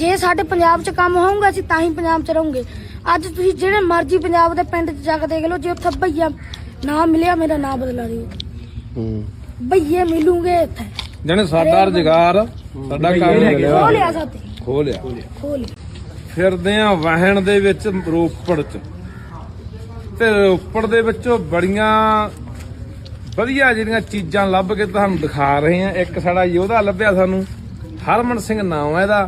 ਜੇ ਸਾਡੇ ਪੰਜਾਬ 'ਚ ਕੰਮ ਹੋਊਗਾ ਅਸੀਂ ਤਾਂ ਹੀ ਪੰਜਾਬ 'ਚ ਰਹੋਗੇ। ਅੱਜ ਤੁਸੀਂ ਜਿਹੜੇ ਮਰਜ਼ੀ ਪੰਜਾਬ ਦੇ ਪਿੰਡ 'ਚ ਜਾ ਕੇ ਦੇਖ ਲਓ ਜੇ ਉੱਥੇ ਭਈਆ ਨਾ ਮਿਲਿਆ ਮੇਰਾ ਨਾਂ ਬਦਲਾ ਦਿਓ। ਹੂੰ। ਭਈਏ ਮਿਲੂਗੇ ਇੱਥੇ। ਜਣੇ ਸਾਡਾ ਰੁਜ਼ਗਾਰ ਸਾਡਾ ਕੰਮ ਖੋ ਲਿਆ ਸਾਤੇ ਖੋ ਲਿਆ। ਖੋ ਲਿਆ। ਫਿਰਦੇ ਆ ਵਾਹਣ ਦੇ ਵਿੱਚ ਰੋਪੜ ਚ। ਤੇ ਰੋਪੜ ਦੇ ਵਿੱਚੋਂ ਬੜੀਆਂ ਵਧੀਆ ਜਿਹੜੀਆਂ ਚੀਜ਼ਾਂ ਲੱਭ ਕੇ ਤੁਹਾਨੂੰ ਦਿਖਾ ਰਹੇ ਆ। ਇੱਕ ਸਾਡਾ ਯੋਧਾ ਲੱਭਿਆ ਸਾਨੂੰ ਹਰਮਨ ਸਿੰਘ ਨਾਮ ਹੈ ਇਹਦਾ।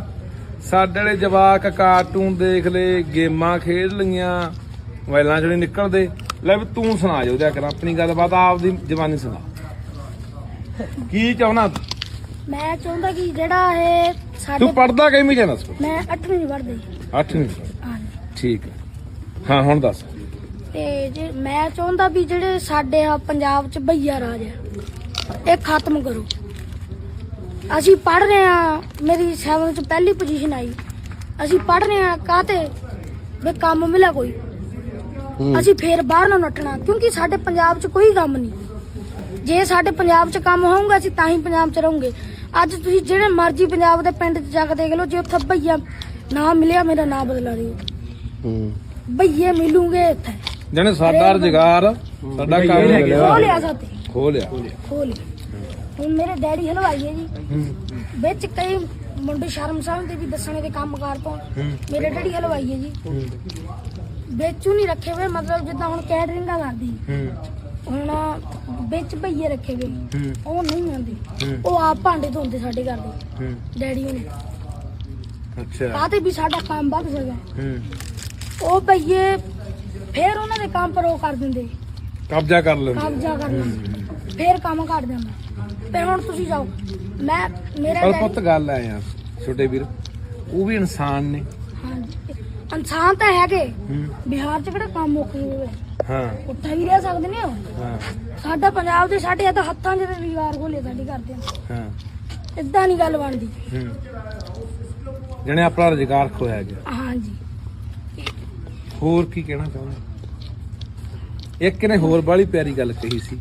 ਸਾਡੇ ਵਾਲੇ ਜਵਾਕ ਕਾਰਟੂਨ ਦੇਖ ਲਏ ਗੇਮਾਂ ਖੇਡ ਲਈਆਂ ਮੋਬਾਈਲਾਂ ਚੋਂ ਨਿਕਲਦੇ। ਲੈ ਵੀ ਤੂੰ ਸੁਣਾ ਜੋ ਉਹਦਾ ਕਰ ਆਪਣੀ ਗੱਲਬਾਤ ਆਪਦੀ ਜਵਾਨੀ ਸੁਣਾ। ਕੀ ਚਾਹਣਾ ਮੈਂ ਚਾਹੁੰਦਾ ਕਿ ਜਿਹੜਾ ਇਹ ਸਾਡੇ ਤੂੰ ਪੜਦਾ ਕਿਵੇਂ ਜਾਣਾ ਸਕੂਲ? ਮੈਂ 8ਵੀਂ ਚ ਪੜ੍ਹਦੀ। 8ਵੀਂ ਹਾਂਜੀ। ਠੀਕ ਹੈ। ਹਾਂ ਹੁਣ ਦੱਸ। ਤੇ ਜੇ ਮੈਂ ਚਾਹੁੰਦਾ ਵੀ ਜਿਹੜੇ ਸਾਡੇ ਆ ਪੰਜਾਬ ਚ ਭਈਆ ਰਾਜ ਹੈ ਇਹ ਖਤਮ ਕਰੋ। ਅਸੀਂ ਪੜ ਰਹੇ ਆ ਮੇਰੀ 7 ਚ ਪਹਿਲੀ ਪੋਜੀਸ਼ਨ ਆਈ। ਅਸੀਂ ਪੜ ਰਹੇ ਆ ਕਾਤੇ ਵੀ ਕੰਮ ਮਿਲਿਆ ਕੋਈ। ਅਸੀਂ ਫੇਰ ਬਾਹਰ ਨਾ ਨੱਠਣਾ ਕਿਉਂਕਿ ਸਾਡੇ ਪੰਜਾਬ 'ਚ ਕੋਈ ਕੰਮ ਨਹੀਂ। ਜੇ ਸਾਡੇ ਪੰਜਾਬ 'ਚ ਕੰਮ ਹੋਊਗਾ ਅਸੀਂ ਤਾਂ ਹੀ ਪੰਜਾਬ 'ਚ ਰਹੋਗੇ। ਅੱਜ ਤੁਸੀਂ ਜਿਹੜੇ ਮਰਜ਼ੀ ਪੰਜਾਬ ਦੇ ਪਿੰਡ 'ਚ ਜਾ ਕੇ ਦੇਖ ਲਓ ਜੇ ਉੱਥੇ ਭਈਆ ਨਾ ਮਿਲਿਆ ਮੇਰਾ ਨਾਂ ਬਦਲਾ ਦਿਓ। ਹੂੰ। ਭਈਏ ਮਿਲੂਗੇ ਇੱਥੇ। ਜਣੇ ਸਾਡਾ ਰੁਜ਼ਗਾਰ ਸਾਡਾ ਕੰਮ ਖੋ ਮਿਲਿਆ। ਲਿਆ ਸਾਤੇ ਖੋ ਲਿਆ। ਖੋ ਲਿਆ। ਹੁਣ ਮੇਰੇ ਡੈਡੀ ਹਲਵਾਈ ਹੈ ਜੀ। ਵਿੱਚ ਕਈ ਮੁੰਡੇ ਸ਼ਰਮਸਾਰ ਦੇ ਵੀ ਦੱਸਣੇ ਦੇ ਕੰਮਕਾਰ ਤੋਂ। ਮੇਰੇ ਡੈਡੀ ਹਲਵਾਈ ਹੈ ਜੀ। ਵਿੱਚੋਂ ਨਹੀਂ ਰੱਖੇ ਹੋਏ ਮਤਲਬ ਜਿੱਦਾਂ ਹੁਣ ਕੈਟਰਿੰਗਾਂ ਕਰਦੀ। ਹੁਣ ਵਿੱਚ ਭਈਏ ਰੱਖੇ ਗਏ ਉਹ ਨਹੀਂ ਆਉਂਦੇ। ਉਹ ਆਪ ਭਾਂਡੇ ਧੋਂਦੇ ਸਾਡੇ ਘਰ ਦੇ। ਡੈਡੀ ਹੁਣੇ। ਅੱਛਾ। ਕਾਹਤੇ ਵੀ ਸਾਡਾ ਕੰਮ ਵੱਧ ਸਕਦਾ। ਉਹ ਭਈਏ ਫੇਰ ਉਹਨਾਂ ਦੇ ਕੰਮ ਪਰ ਉਹ ਕਰ ਦਿੰਦੇ। ਕਬਜ਼ਾ ਕਰ ਲੈਂਦੇ। ਕਬਜ਼ਾ ਕਰਨਾ ਫੇਰ ਕੰਮ ਕਰ ਦਿੰਦਾ ਤੇ ਹੁਣ ਤੁਸੀਂ ਜਾਓ। ਮੈਂ ਮੇਰਾ ਪਰ ਪੁੱਤ ਗੱਲ ਆ ਯਾਰ ਛੋਟੇ ਵੀਰ ਉਹ ਵੀ ਇਨਸਾਨ ਨੇ। ਹਾਂਜੀ। ਇਨਸਾਨ ਤਾਂ ਹੈਗੇ। ਹੂੰ। ਬਿਹਾਰ ਚ ਕਿਹੜਾ ਕੰਮ ਮੁੱਕ ਗਏ ਹਾਂ। ਉੱਥੇ ਵੀ ਰਹਿ ਸਕਦੇ ਨੇ ਉਹ। ਹਾਂ। ਸਾਡਾ ਪੰਜਾਬ ਦੇ ਸਾਡੇ ਤਾਂ ਹੱਥਾਂ 'ਚ ਰੁਜ਼ਗਾਰ ਖੋਲੇ ਸਾਡੀ ਕਰਦੇ। ਹਾਂ। ਇਦਾਂ ਨਹੀਂ ਗੱਲ ਬਣਦੀ। ਹੂੰ। ਜਣੇ ਆਪਣਾ ਰੁਜ਼ਗਾਰ ਖੋਇਆ ਗਿਆ ਹਾਂਜੀ। ਹੋਰ ਕੀ ਕਹਿਣਾ ਚਾਹੁੰਦਾ? ਇੱਕ ਨੇ ਹੋਰ ਬਾਲੀ ਪਿਆਰੀ ਗੱਲ ਕਹੀ ਸੀ।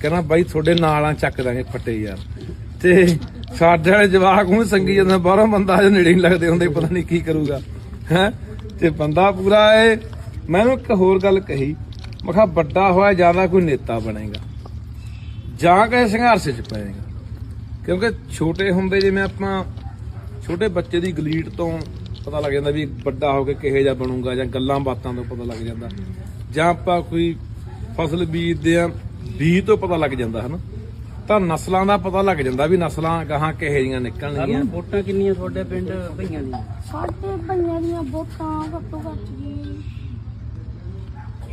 ਕਹਿੰਦਾ ਬਾਈ ਤੁਹਾਡੇ ਨਾਲ ਆ, ਚੱਕ ਦਾਂਗੇ ਫੱਟੇ ਯਾਰ। ਤੇ ਸਾਡੇ ਵਾਲੇ ਜਵਾਕ ਨੂੰ ਸੰਗੀ ਜਾਂਦਾ, ਬਾਹਰੋਂ ਬੰਦਾ ਅਜੇ ਨੇੜੇ ਨਹੀਂ ਲੱਗਦੇ ਹੁੰਦੇ, ਪਤਾ ਨਹੀਂ ਕੀ ਕਰੂਗਾ। ਹੈ? ਤੇ ਬੰਦਾ ਪੂਰਾ ਏ। ਮੈਨੂੰ ਇੱਕ ਹੋਰ ਗੱਲ ਕਹੀ। ਮੈਂ ਕਿਹਾ ਵੱਡਾ ਹੋਇਆ, ਜ਼ਿਆਦਾ ਕੋਈ ਨੇਤਾ ਬਣੇਗਾ। ਜਾਂ ਕਿਸੇ ਸੰਘਰਸ਼ ਚ ਪਏਗਾ। ਕਿਉਂਕਿ ਛੋਟੇ ਹੁੰਦੇ ਜਿਵੇਂ ਆਪਾਂ, ਛੋਟੇ ਬੱਚੇ ਦੀ ਗਲੀਟ ਤੋਂ ਪਤਾ ਲੱਗ ਜਾਂਦਾ ਵੀ ਵੱਡਾ ਹੋ ਕੇ ਕਿਹੇ ਜਿਹਾ ਬਣੂਗਾ ਜਾਂ ਗੱਲਾਂ ਬਾਤਾਂ ਤੋਂ ਪਤਾ ਲੱਗ ਜਾਂਦਾ। ਜਾਂ ਆਪਾਂ ਕੋਈ ਫਸਲ ਬੀਜਦੇ ਆ ਬੀਜ ਤੋਂ ਪਤਾ ਲੱਗ ਜਾਂਦਾ ਹਨਾ? ਤਾਂ ਨਸਲਾਂ ਦਾ ਪਤਾ ਲੱਗ ਜਾਂਦਾ ਵੀ ਨਸਲਾਂ ਗਾਹਾਂ ਕਿਹੋ ਜੀਆਂ ਨਿਕਲਣਗੀਆਂ। ਵੋਟਾਂ ਕਿੰਨੀਆਂ ਤੁਹਾਡੇ ਪਿੰਡ ਭਈਆਂ ਦੀਆਂ? ਸਾਡੇ ਭਈਆਂ ਦੀਆਂ ਵੋਟਾਂ ਘੱਟੋ ਘੱਟ ਜੀ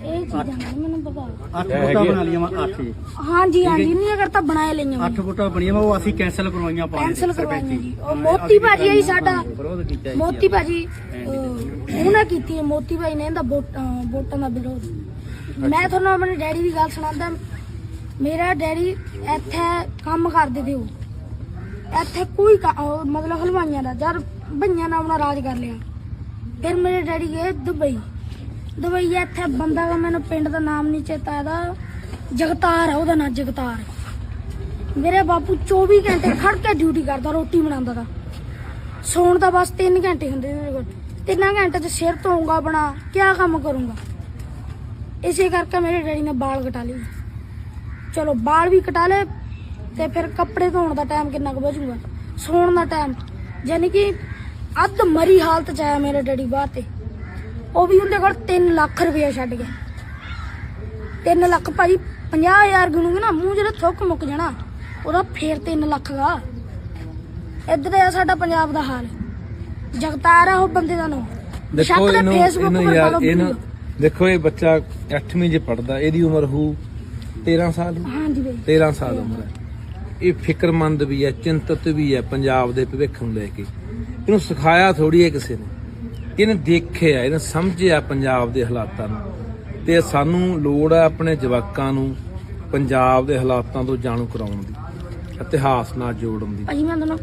ਇਹ ਚੀਜ਼ਾਂ ਨਹੀਂ ਮੈਨੂੰ ਪਤਾ। 8 ਇਹ ਵੋਟਾਂ ਹੈਗੀ ਆ। ਬਣਾ ਲਈਆਂ ਵਾ 8 ਜੀ ਹਾਂਜੀ ਹਾਂਜੀ ਨਹੀਂ ਅਗਰ ਤਾਂ ਬਣਾਏ ਲਈਆਂ 8 ਵੋਟਾਂ ਬਣੀਆਂ ਵਾ ਉਹ ਅਸੀਂ ਕੈਨਸਲ ਕਰਵਾਈਆਂ ਪਾ ਕੈਂਸਲ ਕਰਵਾਈਆਂ ਜੀ। ਉਹ ਮੋਤੀ ਭਾਜੀ ਆਈ ਸਾਡਾ। ਵਿਰੋਧ ਕੀਤਾ ਜੀ ਮੋਤੀ ਭਾਜੀ ਅਹ, ਉਹਨੇ ਕੀਤੀ ਹੈ ਮੋਤੀ ਭਾਈ ਨੇ ਇਹਦਾ ਵੋਟ- ਅਹ, ਵੋਟਾਂ ਦਾ ਵਿਰੋਧ। ਮੈਂ ਤੁਹਾਨੂੰ ਆਪਣੇ ਡੈਡੀ ਦੀ ਗੱਲ ਸੁਣਾਉਂਦਾ। ਮੇਰਾ ਡੈਡੀ ਇੱਥੇ ਕੰਮ ਕਰਦੇ ਤੇ ਉਹ। ਇੱਥੇ ਕੋਈ ਕਾ- ਉਹ ਮਤਲਬ ਹਲਵਾਈਆਂ ਦਾ ਜਦ ਭਈਆਂ ਨੇ ਆਪਣਾ ਰਾਜ ਕਰ ਲਿਆ। ਫਿਰ ਮੇਰੇ ਡੈਡੀ ਗਏ ਦੁਬਈ। ਦੁਬਈ ਇੱਥੇ ਬੰਦਾ ਵਾ, ਮੈਨੂੰ ਪਿੰਡ ਦਾ ਨਾਮ ਨਹੀਂ ਚੇਤਾ ਇਹਦਾ। ਜਗਤਾਰ ਆ, ਉਹਦਾ ਨਾਂ ਜਗਤਾਰ। ਮੇਰੇ ਬਾਪੂ 24 ਘੰਟੇ ਖੜ ਕੇ ਡਿਊਟੀ ਕਰਦਾ, ਰੋਟੀ ਬਣਾਉਂਦਾ ਦਾ ਸੌਣ ਦਾ ਬਸ 3 ਘੰਟੇ ਹੁੰਦੇ ਨੇ ਮੇਰੇ ਕੋਲ। ਤਿੰਨਾਂ ਘੰਟੇ ਚ ਸਿਰ ਧੋਊਂਗਾ ਬਣਾ ਕਿਆ ਕੰਮ ਕਰੂੰਗਾ। ਇਸੇ ਕਰਕੇ ਮੇਰੇ ਡੈਡੀ ਨੇ ਵਾਲ ਕਟਾ ਲਏ। ਚਲੋ ਵਾਲ ਵੀ ਕਟਾ ਲਏ ਤੇ ਫਿਰ ਕੱਪੜੇ ਧੋਣ ਦਾ ਟਾਈਮ ਕਿੰਨਾ ਕੁ ਬਚੂਗਾ? ਸੌਣ ਦਾ ਟਾਈਮ ਯਾਨੀ ਕਿ ਅੱਧ ਮਰੀ ਹਾਲਤ ਚ ਆਇਆ ਮੇਰੇ ਡੈਡੀ ਬਾਅਦ ਤੇ। ਉਹ ਵੀ ਉਹਦੇ ਕੋਲ 3 ਲੱਖ ਰੁਪਇਆ ਛੱਡ ਗਿਆ। 3 ਲੱਖ ਭਾਜੀ 50000 ਗਿਣੂਗੇ ਨਾ ਮੂੰਹ ਜਿਹੜਾ ਥੁੱਕ ਮੁੱਕ ਜਾਣਾ ਉਹਦਾ ਫੇਰ 3 ਲੱਖ ਗਾ। ਇੱਧਰ ਆ ਸਾਡਾ ਪੰਜਾਬ ਦਾ ਹਾਲ। ਜਗਤਾਰ ਆ ਉਹ ਬੰਦੇ ਦਾ ਨਾਮ। ਦੇਖੋ ਇਹਨੂੰ ਫੇਸਬੁੱਕ ਇਹਨੂੰ ਪਰ ਯਾਰ follow ਇਹਨੂੰ video। ਦੇਖੋ ਇਹ ਬੱਚਾ 8ਵੀਂ ਚ ਪੜਦਾ ਇਹਦੀ ਉਮਰ ਹੋ 13 ਸਾਲ ਹਾਂਜੀ ਬਈ। 13 ਸਾਲ ਉਮਰ ਹੈ। ਇਹ ਫਿਕਰਮੰਦ ਵੀ ਹੈ ਚਿੰਤਤ ਵੀ ਹੈ ਪੰਜਾਬ ਦੇ ਭਵਿੱਖ ਨੂੰ ਲੈ ਕੇ। ਇਹਨੂੰ ਸਿਖਾਇਆ ਥੋੜੀ ਹੈ ਕਿਸੇ ਨੇ। ਇਹਨੇ ਦੇਖਿਆ ਇਹਨੇ ਸਮਝਿਆ ਪੰਜਾਬ ਦੇ ਹਾਲਾਤਾਂ ਨੂੰ। ਤੇ ਸਾਨੂੰ ਲੋੜ ਹੈ ਆਪਣੇ ਜਵਾਕਾਂ ਨੂੰ ਪੰਜਾਬ ਦੇ ਹਾਲਾਤਾਂ ਤੋਂ ਜਾਣੂ ਕਰਾਉਣ ਦੀ ਇਤਿਹਾਸ ਨਾਲ ਜੋੜਨ ਦੀ। ਭਾਜੀ ਮੈਂ ਤੁਹਾਨੂੰ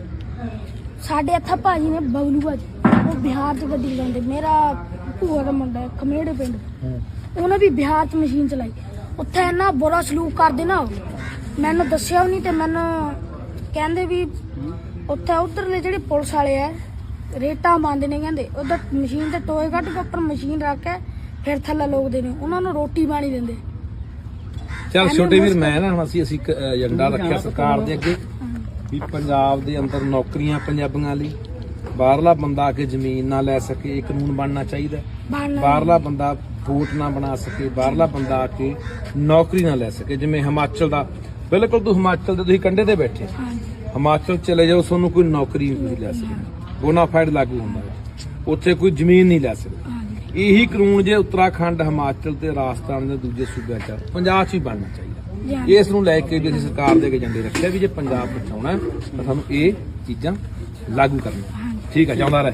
ਸਾਡੇ ਇੱਥੇ ਭਾਜੀ ਨੇ ਬਬਲੂ ਭਾਜੀ ਉਹ ਬਿਹਾਰ 'ਚ ਗੱਡੀ ਚਲਾਉਂਦੇ। ਮੇਰਾ ਭੂਆ ਦਾ ਮੁੰਡਾ ਹੈ, ਖਮੇੜੇ ਪਿੰਡ। ਉਹਨੇ ਵੀ ਬਿਹਾਰ 'ਚ ਮਸ਼ੀਨ ਚਲਾਈ। ਉੱਥੇ ਇੰਨਾ ਬੁਰਾ ਸਲੂਕ ਕਰਦੇ ਨਾ ਉਹ। ਮੈਨੂੰ ਦੱਸਿਆ ਵੀ ਨਹੀਂ ਤੇ ਮੈਨੂੰ ਕਹਿੰਦੇ ਵੀ ਉੱਥੇ ਉਧਰਲੇ ਜਿਹੜੇ ਪੁਲਿਸ ਵਾਲੇ ਆ ਰੇਟਾਂ ਬੰਦ ਨੇ ਕਹਿੰਦੇ ਉਧਰ ਮਸ਼ੀਨ ਤੇ ਟੋਏ ਕੱਢ ਕੇ ਉੱਪਰ ਮਸ਼ੀਨ ਰੱਖ ਕੇ ਫਿਰ ਥੱਲੇ ਲੋਕਦੇ ਨੇ ਉਹਨਾਂ ਨੂੰ ਰੋਟੀ ਪਾਣੀ ਦਿੰਦੇ। ਚਲ ਛੋਟੇ ਵੀਰ ਮੈਂ ਨਾ ਹੁਣ ਅਸੀਂ ਅਸੀਂ ਇੱਕ ਏਜੰਡਾ ਰੱਖਿਆ ਸਰਕਾਰ ਦੇ ਅੱਗੇ ਵੀ ਪੰਜਾਬ ਦੇ ਅੰਦਰ ਨੌਕਰੀਆਂ ਪੰਜਾਬੀਆਂ ਲਈ। ਬਾਹਰਲਾ ਬੰਦਾ ਆ ਕੇ ਜ਼ਮੀਨ ਨਾ ਲੈ ਸਕੇ ਇਹ ਕਾਨੂੰਨ ਬਣਨਾ ਚਾਹੀਦਾ। ਬਾਹਰਲਾ ਬੰਦਾ ਵੋਟ ਨਾ ਬਣਾ ਸਕੇ ਬਾਹਰਲਾ ਬੰਦਾ ਆ ਕੇ ਨੌਕਰੀ ਨਾ ਲੈ ਸਕੇ ਜਿਵੇਂ ਹਿਮਾਚਲ ਦਾ ਬਿਲਕੁਲ ਤੂੰ ਹਿਮਾਚਲ ਦੇ ਤੁਸੀਂ ਕੰਢੇ ਤੇ ਬੈਠੇ। ਹਿਮਾਚਲ ਚਲੇ ਜਾਓ ਤੁਹਾਨੂੰ ਕੋਈ ਨੌਕਰੀ ਨਹੀਂ ਲੈ ਸਕਦਾ। ਬੋਨਾਫਾਈਡ ਲਾਗੂ ਹੁੰਦਾ ਉੱਥੇ ਕੋਈ ਜ਼ਮੀਨ ਨਹੀਂ ਲੈ ਸਕਦਾ। ਇਹੀ ਕਾਨੂੰਨ ਜੇ ਉੱਤਰਾਖੰਡ ਹਿਮਾਚਲ ਤੇ ਰਾਜਸਥਾਨ ਦੇ ਦੂਜੇ ਸੂਬਿਆਂ ਚ ਪੰਜਾਬ 'ਚ ਹੀ ਬਣਨਾ ਚਾਹੀਦਾ। ਇਸ ਨੂੰ ਲੈ ਕੇ ਵੀ ਅਸੀਂ ਸਰਕਾਰ ਦੇ ਅੱਗੇ ਏਜੰਡੇ ਰੱਖਿਆ ਵੀ ਜੇ ਪੰਜਾਬ ਬਚਾਉਣਾ ਤਾਂ ਸਾਨੂੰ ਇਹ ਚੀਜ਼ਾਂ ਲਾਗੂ ਕਰਨੀਆਂ। ਠੀਕ ਹੈ ਚਾਹੁੰਦਾ ਰਹੇ।